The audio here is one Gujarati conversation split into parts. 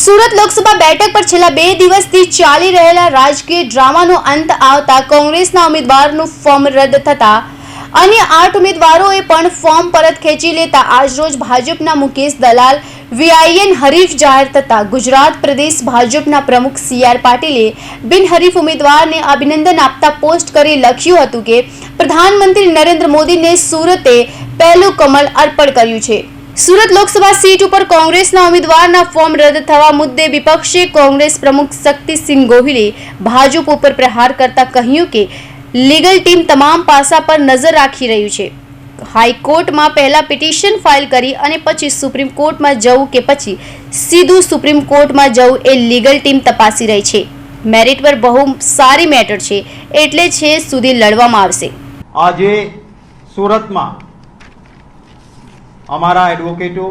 સુરત લોકસભા બેઠક પર છેલ્લા બે દિવસથી ચાલી રહેલા રાજકીય ડ્રામાનો અંત આવતા કોંગ્રેસના ઉમેદવારનું ફોર્મ રદ થતા અન્ય આઠ ઉમેદવારોએ પણ ફોર્મ પરત ખેંચી લેતા આજરોજ ભાજપના મુકેશ દલાલ, વીઆઈએન હરીફ જાહેર થતા ગુજરાત પ્રદેશ ભાજપના પ્રમુખ સી આર પાટીલે બિનહરીફ ઉમેદવારને અભિનંદન આપતા પોસ્ટ કરી લખ્યું હતું કે, પ્રધાનમંત્રી નરેન્દ્ર મોદીને સુરતે પહેલું કમલ અર્પણ કર્યું છે. સુરત લોકસભા સીટ ઉપર કોંગ્રેસના ઉમેદવારના ફોર્મ રદ થવા મુદ્દે વિપક્ષે કોંગ્રેસ પ્રમુખ શક્તિસિંહ ગોહિલે ભાજપ ઉપર પ્રહાર કરતા કહ્યું કે, લીગલ ટીમ તમામ પાસા પર નજર રાખી રહ્યું છે. હાઈકોર્ટમાં પહેલા પિટિશન ફાઇલ કરી અને પછી સુપ્રીમ કોર્ટમાં જવું કે પછી સીધું સુપ્રીમ કોર્ટમાં જવું એ લીગલ ટીમ તપાસી રહી છે. મેરિટ પર બહુ સારી મેટર છે. એટલે છે સુધી લડવામાં આવશે. આજે સુરતમાં અમારા એડવોકેટો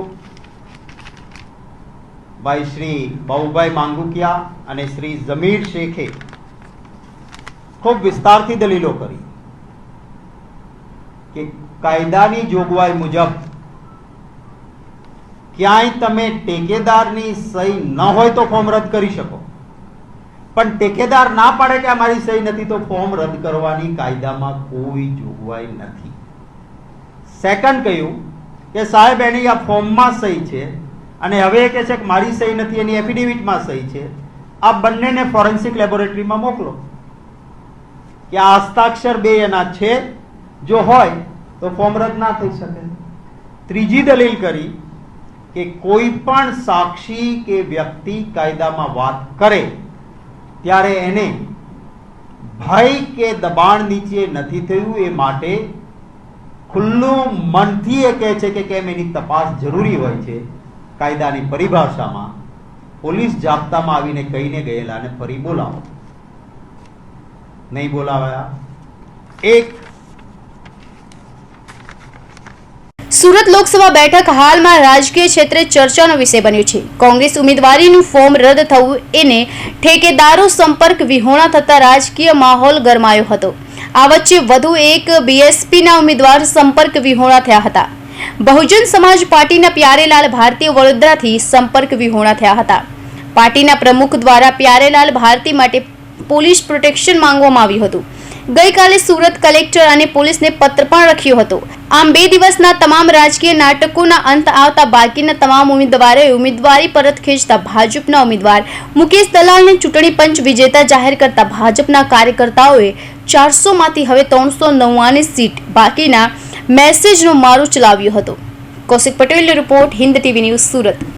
ભાઈ શ્રી બાબુભાઈ માંગુકિયા અને શ્રી જમીર શેખે ખૂબ વિસ્તારથી દલીલો કરી કે કાયદાની જોગવાઈ મુજબ ક્યાંય તમે ટેકેદારની સહી ન હોય તો ફોર્મ રદ કરી શકો. પણ ટેકેદાર ના પાડે કે અમારી સહી નથી તો ફોર્મ રદ કરવાની કાયદામાં કોઈ જોગવાઈ નથી. સેકન્ડ કહ્યું કે સાહેબ, એની આ ફોર્મમાં સહી છે અને હવે એ કહે છે કે મારી સહી નથી, એની એફિડેવિટમાં સહી છે. આ બંનેને ફોરેન્સિક લેબોરેટરીમાં મોકલો. કે આ હસ્તાક્ષર બે એના છે. જો હોય, તો ફોર્મ રદ ના થઈ શકે. ત્રીજી દલીલ કરી કે કોઈ પણ સાક્ષી કે વ્યક્તિ કાયદામાં વાત કરે, ત્યારે એને ભય કે દબાણ નીચે નથી થયું એ માટે ખુલ્લું મનથી એ કહે છે કે કેમ એની તપાસ જરૂરી હોય છે? કાયદાની પરિભાષામાં પોલીસ જાપ્તામાં આવીને કહીને ગયેલાને ફરી બોલાવો. નહીં બોલાવાયા? એક. સુરત લોકસભા બેઠક હાલમાં રાજકીય ક્ષેત્રે ચર્ચાનો વિષય બન્યો છે. કોંગ્રેસ ઉમેદવારીનું ફોર્મ રદ થવું એને ઠેકેદારો સંપર્ક વિહોણા થતા રાજકીય માહોલ ગરમાયો હતો. આ વચ્ચે વધુ એક બીએસપીના ઉમેદવાર સંપર્ક વિહોણા થયા હતા. બહુજન સમાજ પાર્ટીના પ્યારેલાલ ભારતીય વડોદરાથી સંપર્ક વિહોણા થયા હતા. પાર્ટીના પ્રમુખ દ્વારા પ્યારેલાલ ભારતી માટે પોલીસ પ્રોટેક્શન માંગવામાં આવ્યું હતું. ગઈકાલે સુરત કલેક્ટર અને પોલીસને પત્ર પણ લખ્યો હતો. આમ બે દિવસના તમામ રાજકીય નાટકોના અંત આવતા બાકીના તમામ ઉમેદવારોએ ઉમેદવારી પરત ખેંચતા ભાજપના ઉમેદવાર મુકેશ દલાલને ચૂંટણી પંચ વિજેતા જાહેર કરતા ભાજપના કાર્યકર્તાઓએ ચારસોમાંથી હવે ત્રણસો નવ્વાણી સીટ બાકીના મેસેજનો મારો ચલાવ્યો હતો. કૌશિક પટેલનો report Hind TV news Surat.